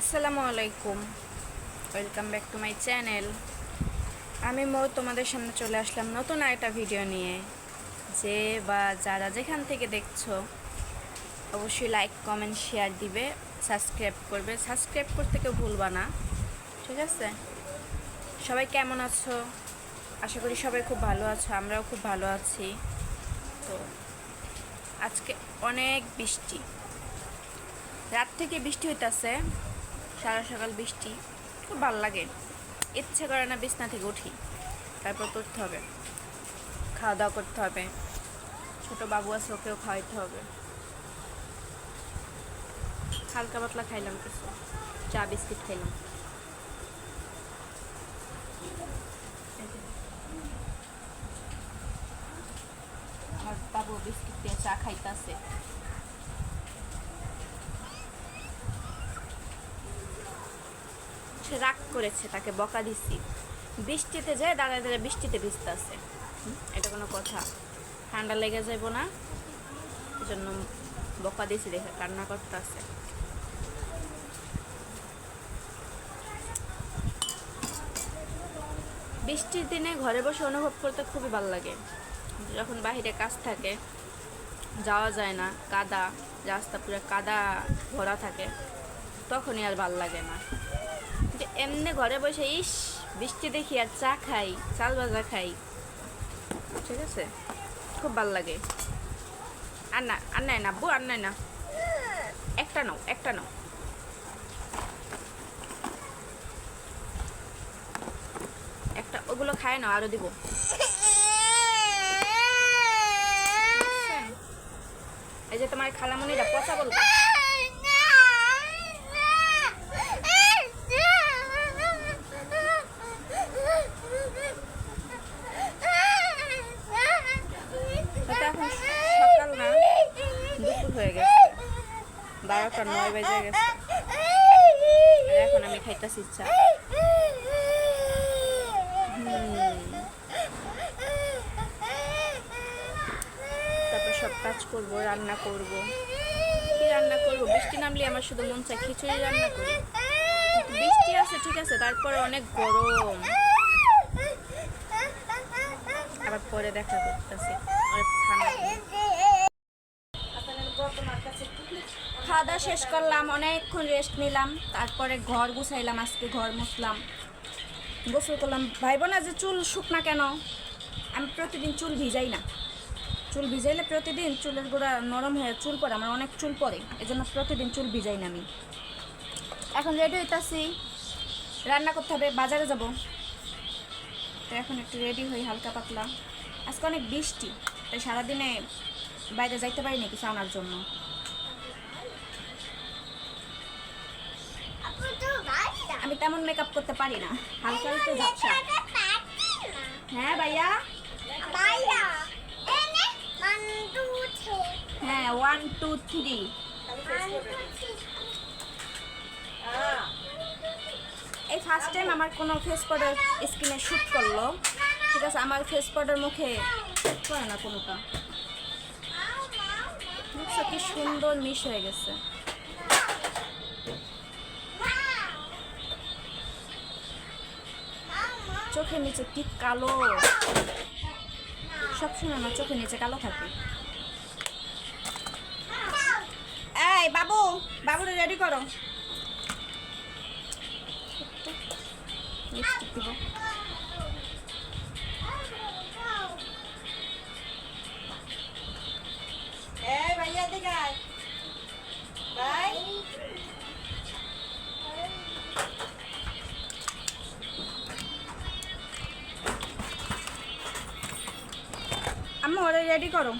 আসসালামু আলাইকুম। Welcome back to my channel আমি মো, তোমাদের সামনে চলে আসলাম নতুন একটা ভিডিও নিয়ে। যে বা যারা যেখান থেকে দেখছ, অবশ্যই লাইক কমেন্ট শেয়ার দিবে সাবস্ক্রাইব করবে। সাবস্ক্রাইব করতে কেউ ভুলবা না। ঠিক আছে? সবাই কেমন আছো? আশা করি সবাই খুব ভালো আছো, আমরাও খুব ভালো আছি। তো, আজকে অনেক বৃষ্টি। রাত থেকে বৃষ্টি হইতাছে। সারা সকাল বৃষ্টি, খুব ভালো লাগে। ইচ্ছে করে না বিছনা থেকে উঠি। তারপর করতে হবে। খাওয়া দাওয়া করতে হবে। ছোটো বাবু আছে, ওকেও খাওয়াইতে হবে। হালকা পাতলা খাইলাম কিছু। চা, বিস্কিট খাইলাম। বাবু বিস্কিট দিয়ে চা খাইতেছে। রাগ করেছে, তাকে বকা দিছি। বৃষ্টিতে যায়, দাঁড়ায় দাঁড়ায় বৃষ্টিতে ভিজতে আছে। এটা কোনো কথা। ঠান্ডা লেগে যাইব না। জন্য বকা দিছি দেখে কান্না করতে আছে। বৃষ্টির দিনে ঘরে বসে অনুভব করতে খুবই ভালো লাগে। যখন বাইরে কাজ থাকে, যাওয়া যায় না, কাদা, রাস্তা পুরো কাদা ভরা থাকে, তখনই আর ভালো লাগে না। এমনি ঘরে বসে, ইস, বৃষ্টি দেখি আর চা খাই, চাল ভাজা খাই। ঠিক আছে? খুব ভালো লাগে। আর না না বউ আর না। একটা নাও একটা নাও। একটা, ওগুলো খায় না আরও দিব। এই যে তোমার খালামণিরা পচা বলব এটা এখন সকাল না দুপুর হয়ে গেছে বারোটা নয় বেজে গেছে। এখন আমি খাইতেছি ইচ্ছা তারপর সব কাজ করব, রান্না করব। কি রান্না করব? বৃষ্টি নামলে আমার শুধু মন চায় খিচুড়ি রান্না করি। বৃষ্টি আছে, ঠিক আছে, তারপরে অনেক গরম। আবার পরে দেখা করতেছি অনেক ঠান্ডা খাওয়া দাওয়া শেষ করলাম, অনেকক্ষণ রেস্ট নিলাম, তারপরে ঘর গুছাইলাম, আজকে ঘর মুছলাম। গোসল করলাম। ভাইব না যে চুল শুকনা কেন? আমি প্রতিদিন চুল ভিজাই না। চুল ভিজাইলে প্রতিদিন চুলের গোড়া নরম হয়ে চুল পড়ে, আমার অনেক চুল পড়ে, এজন্য প্রতিদিন চুল ভিজাই না আমি। এখন রেডি হইতাছি। রান্না করতে হবে, বাজারে যাব। তো এখন একটু রেডি হই, হালকা পাতলা। আজকে অনেক বৃষ্টি, তাই সারাদিনে বাইরে যাইতে পারিনি কিছু আনার জন্য। আমি তেমন মেকআপ করতে পারি না। হালকা হালকা ঝাপসা। হ্যাঁ ভাইয়া? হ্যাঁ ওয়ান টু থ্রি এই ফার্স্ট টাইম আমার কোনো ফেস পাউডার স্কিনে শ্যুট করল। ঠিক আছে আমার ফেস পাউডার মুখে করে না কোনোটা। কি সুন্দর মিশ হয়ে গেছে। চোখের নিচে কি কালো? সবসময় আমার চোখের নিচে কালো থাকে। এই, বাবু, বাবুরে রেডি করো। দিব। রেডি করো।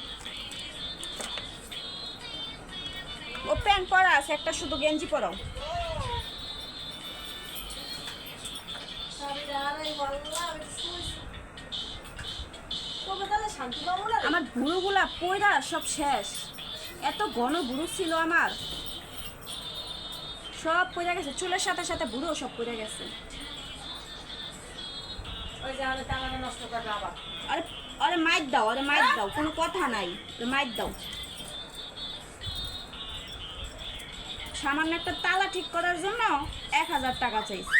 ও প্যান্ট পরা আছে একটা শুধু গেঞ্জি পরাও। আমার ভুরুগুলা পয়রা সব শেষ। এত ঘন ভুরু ছিল আমার। সব পড়ে গেছে চুলের সাথে সাথে ভুরু সব পড়ে গেছে। আরে আরে মাইক দাও আরে মাইক দাও, কোনো কথা নাই মাইক দাও। সামান্য একটা তালা ঠিক করার জন্য এক হাজার টাকা চাইছি।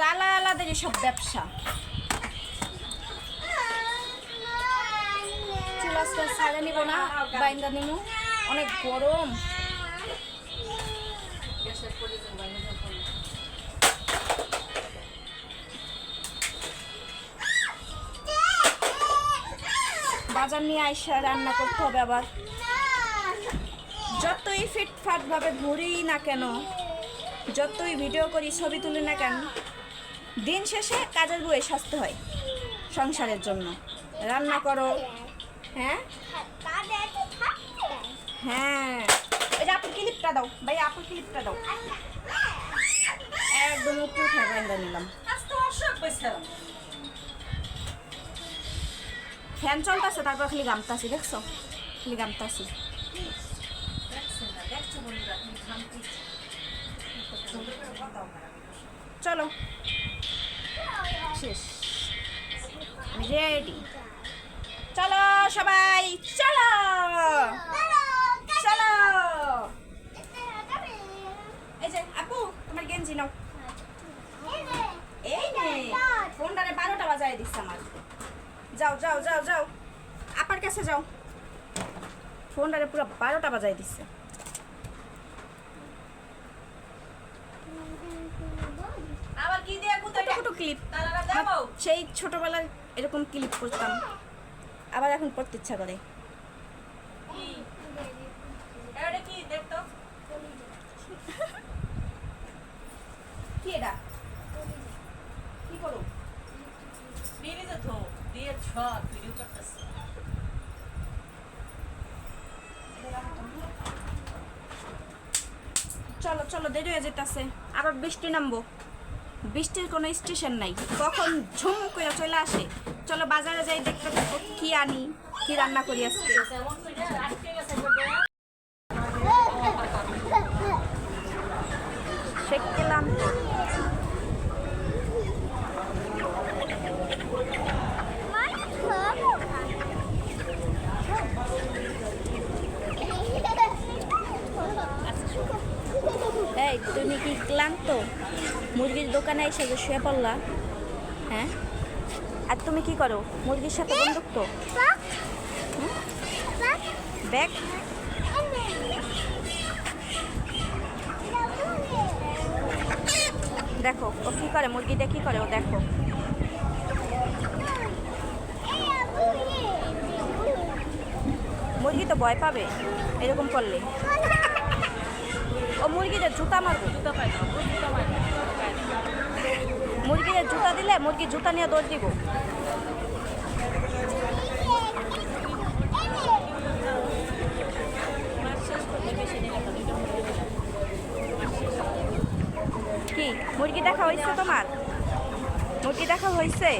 তালা আলাদের সব ব্যবসা। চুল আজকে সারে নিব না, বাইন্দা নিমু। অনেক গরম। বাজার নিয়ে আইসা রান্না করতে হবে আবার। যতই ফিটফাট ভাবে ঘুরি না কেন, যতই ভিডিও করি, ছবি তুলি না কেন, দিন শেষে কাজের বউয়ে সাজতে হয় সংসারের জন্য। রান্না করো। হ্যাঁ? হ্যাঁ। এই যে আপুর ক্লিপটা দাও। ভাই আপুর ক্লিপটা দাও। একদম একটু খেয়ে নিলাম। ফ্যান চলতেছে তারপর খালি গামতাছি দেখছ? খালি গামতাছি হয়। চলো। শেষ। রেডি চলো সবাই চলো! চলো! এই যে আপু তোমার গেঞ্জি নাও। এই নে ফোনটারে বারোটা বাজায় দিচ্ছে আমার। যাও যাও যাও যাও। আপার কাছে যাও। ফোনটারে পুরো বারোটা বাজাই দিচ্ছে ক্লিপ সেই ছোটবেলায় এরকম ক্লিপ করতাম। আবার এখন পড়তে ইচ্ছা করে কি এটা কি দেখতো কি এটা কি করো ফ্রিজে ধো দিয়ে ছট ভিডিও করতেছে চলো, দেরি হয়ে যেতেছে আবার বৃষ্টি নামবো। বৃষ্টির কোনো স্টেশন নাই। কখন ঝুম করে চলে আসে? চলো বাজারে যাই, দেখতে কি আনি, কি রান্না করি আজকে এমন করে আটকে গেছে বলে শেখলাম তো এই তুমি কি ক্লান্ত, মুরগির দোকানে এসে যে শুয়ে পড়লা হ্যাঁ? আর তুমি কি করো? মুরগির সাথে বন্ধুত্ব? ব্যাগ? দেখো, ও কি করে? মুরগিটা কি করে? ও দেখো। মুরগি তো ভয় পাবে, এরকম করলে। ও মুরগিটা জুতা মারবো। জুতা পাই না জুতা না মুরগির জুতা দিলে মুরগি জুতা নিয়ে দৌড় দিব। কি মুরগি দেখা হয়েছে তোমার? মুরগি দেখা হয়েছে?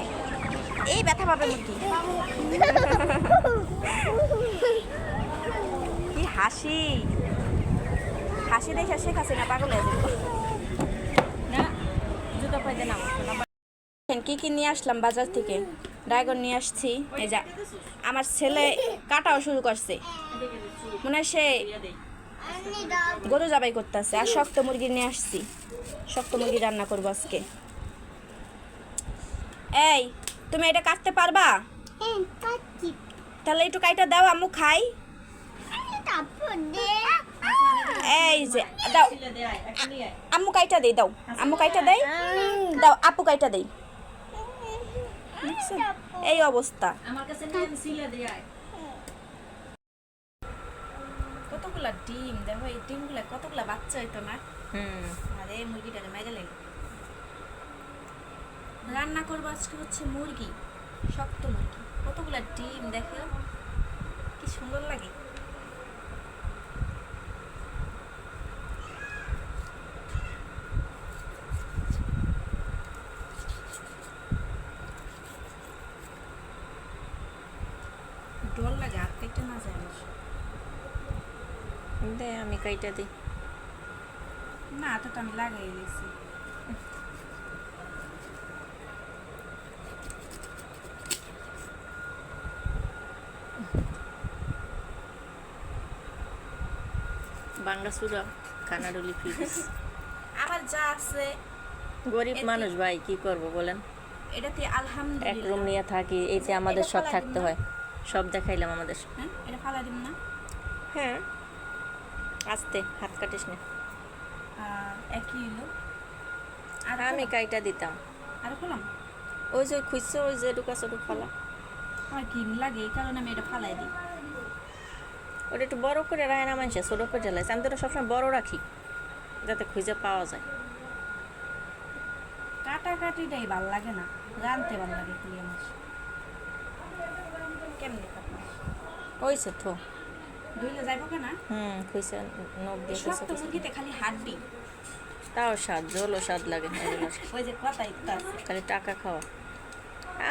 এই ব্যথা পাবে মুরগি। কি হাসি। হাসি দেখে শেখাচ্ছে না পাগল হয়ে যাব। না জুতা পাইতে না কি কি নিয়ে আসলাম বাজার থেকে? ড্রাগন নিয়ে আসছি এই যা আমার ছেলে কাটাও শুরু করছে। মনে হয় সে গরু জবাই করতেছে আর শক্ত মুরগি নিয়ে আসছি। শক্ত মুরগি রান্না করব আজকে। এই তুমি এটা কাটতে পারবা? তাহলে একটু কাইটা দাও আম্মু খাই। এই যে দাও। আম্মু কাইটা দেই দাও। আম্মু কাইটা দেই? দাও আপু কাইটা দেই। এই অবস্থা। আমার কাছে নিয়ে ছিলে দে আয়। কতগুলা ডিম দেখো এই ডিমগুলা কতগুলা বাচ্চা হইতো না? হুম। আরে মুরগিটাকে মেরে লেগে রান্না করব আজকে হচ্ছে মুরগি শক্ত মুরগি। কতগুলা ডিম দেখো। কি সুন্দর লাগে। ডর লাগে আর না আমার। দে আমি কাইটা দিই। না তো আমি লাগাই দিয়েছি বাঙ্গাসুরা কানাডুলি ফিস আমার যা আছে গরিব মানুষ ভাই কি করব বলেন? এটাতে আলহামদুলিল্লাহ। এক রুম নিয়ে থাকি এই যে আমাদের সব থাকতে হয়। সব দেখাইলাম আমাদের হ্যাঁ এটা ফালা দিব না? হ্যাঁ। আস্তে হাত কাটিস না। আর একই হলো আর আমি কাইটা দিতাম। আর খোলাম ওই যে খুঁজছে ওই যে ঢুকাছে ঢুক ফালা। আমার কি লাগে এই কারণে আমি এটা ফালাই দিই। ওটা একটু বড় করে রায় না মানুষে ছোটো করে জ্বালাইছে আমি তো ওটা সবসময় বড় রাখি যাতে খুঁজে পাওয়া যায়। কাটা কাটাকাটিটাই ভালো লাগে না রানতে ভালো লাগে কুলিয়া মাছ। কেমনে কাটমাস ওইছে তো। ধুইলে যাইব কেনা? হুম খুঁজছে নখ দিয়ে সব তো মুরগিতে খালি হাড্ডি তাও স্বাদ ঝোলও স্বাদ লাগে। ওই যে কথাই খালি টাকা খাওয়া।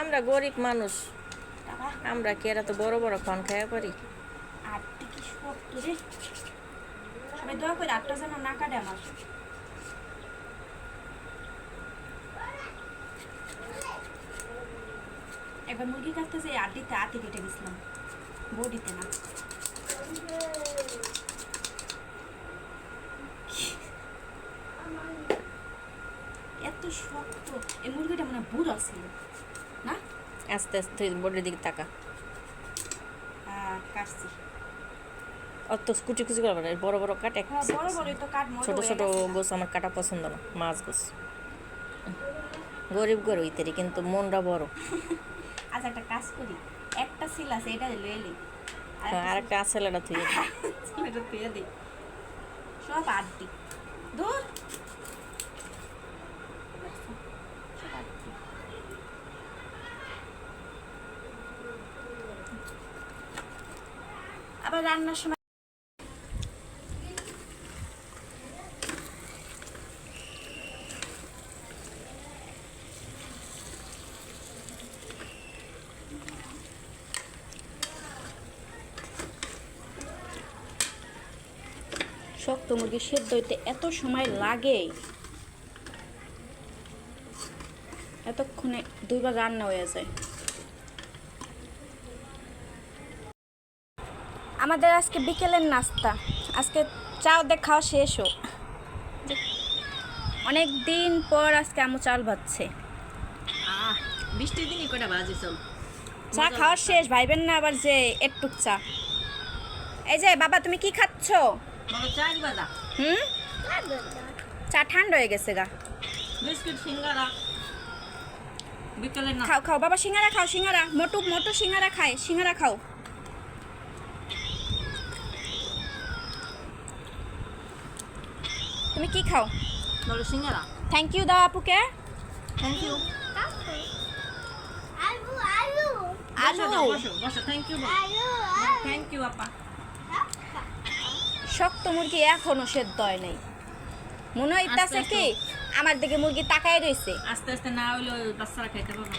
আমরা গরিব মানুষ। আমরা কি এরা তো বড় বড় খান খাইয়া পারি? আটটি কি শক্ত রে। সবাই দোয়া করে আটটা যেন না কাটে আমার। একবার মুরগি কাটতে যে আটিতে আটি কেটে গেছিলাম বডিতে না। এত শক্ত। এই মুরগিটা মানে বুড়া ছিল না? আস্তে আস্তে বডির দিকে আহ, কাটছি। অত কুচি কুচি করে পারে বড় বড় কাটে হ্যাঁ বড় বড় তো কাট ছোট ছোট গোছ। আমার কাটা পছন্দ না মাছ গোছ। গরিব গরিব ইত্যাদি কিন্তু মনটা বড়। আচ্ছা একটা কাজ করি। একটা সিল আছে এটা লয়ে হ্যাঁ, আর একটা আসলেটা তুই এটা। তুই দে। সব আড্ডি দূর আবার রান্নার সময় শক্ত মুরগি সেদ্ধ হইতে এত সময় লাগে? এতক্ষণে দুইবার রান্না হয়ে যায়। আমাদের আজকে বিকেলের নাস্তা। আজকে চাও দেখ খাওয়া শেষ হোক। অনেক দিন পর আজকে আমু চাল ভাজছে। বৃষ্টির দিনই কটা বাজে চল। চা খাওয়া শেষ ভাইবেন না আবার যে একটু চা। এই যে বাবা তুমি কি খাচ্ছ? হুম? চা ঠান্ডা হয়ে গেছে গা। বিস্কুট সিঙ্গারা। বিকেলের না। খাও খাও বাবা সিঙ্গারা খাও সিঙ্গারা। মোটু মোটু সিঙ্গারা খায় সিঙ্গারা খাও। তুমি কি খাও? বলো সিঙ্গারা। থ্যাংক ইউ দাও আপুকে। থ্যাংক ইউ Alu, alu, আলু। বসো বসো থ্যাংক ইউ. থ্যাংক ইউ আপা। শক্ত মুরগি এখনও সেদ্ধ হয় নাই। মনে হইতাছে কি আমার দিকে মুরগি তাকায় রইছে। আস্তে আস্তে না হইলে বাচ্চারা খাইতে পারবে।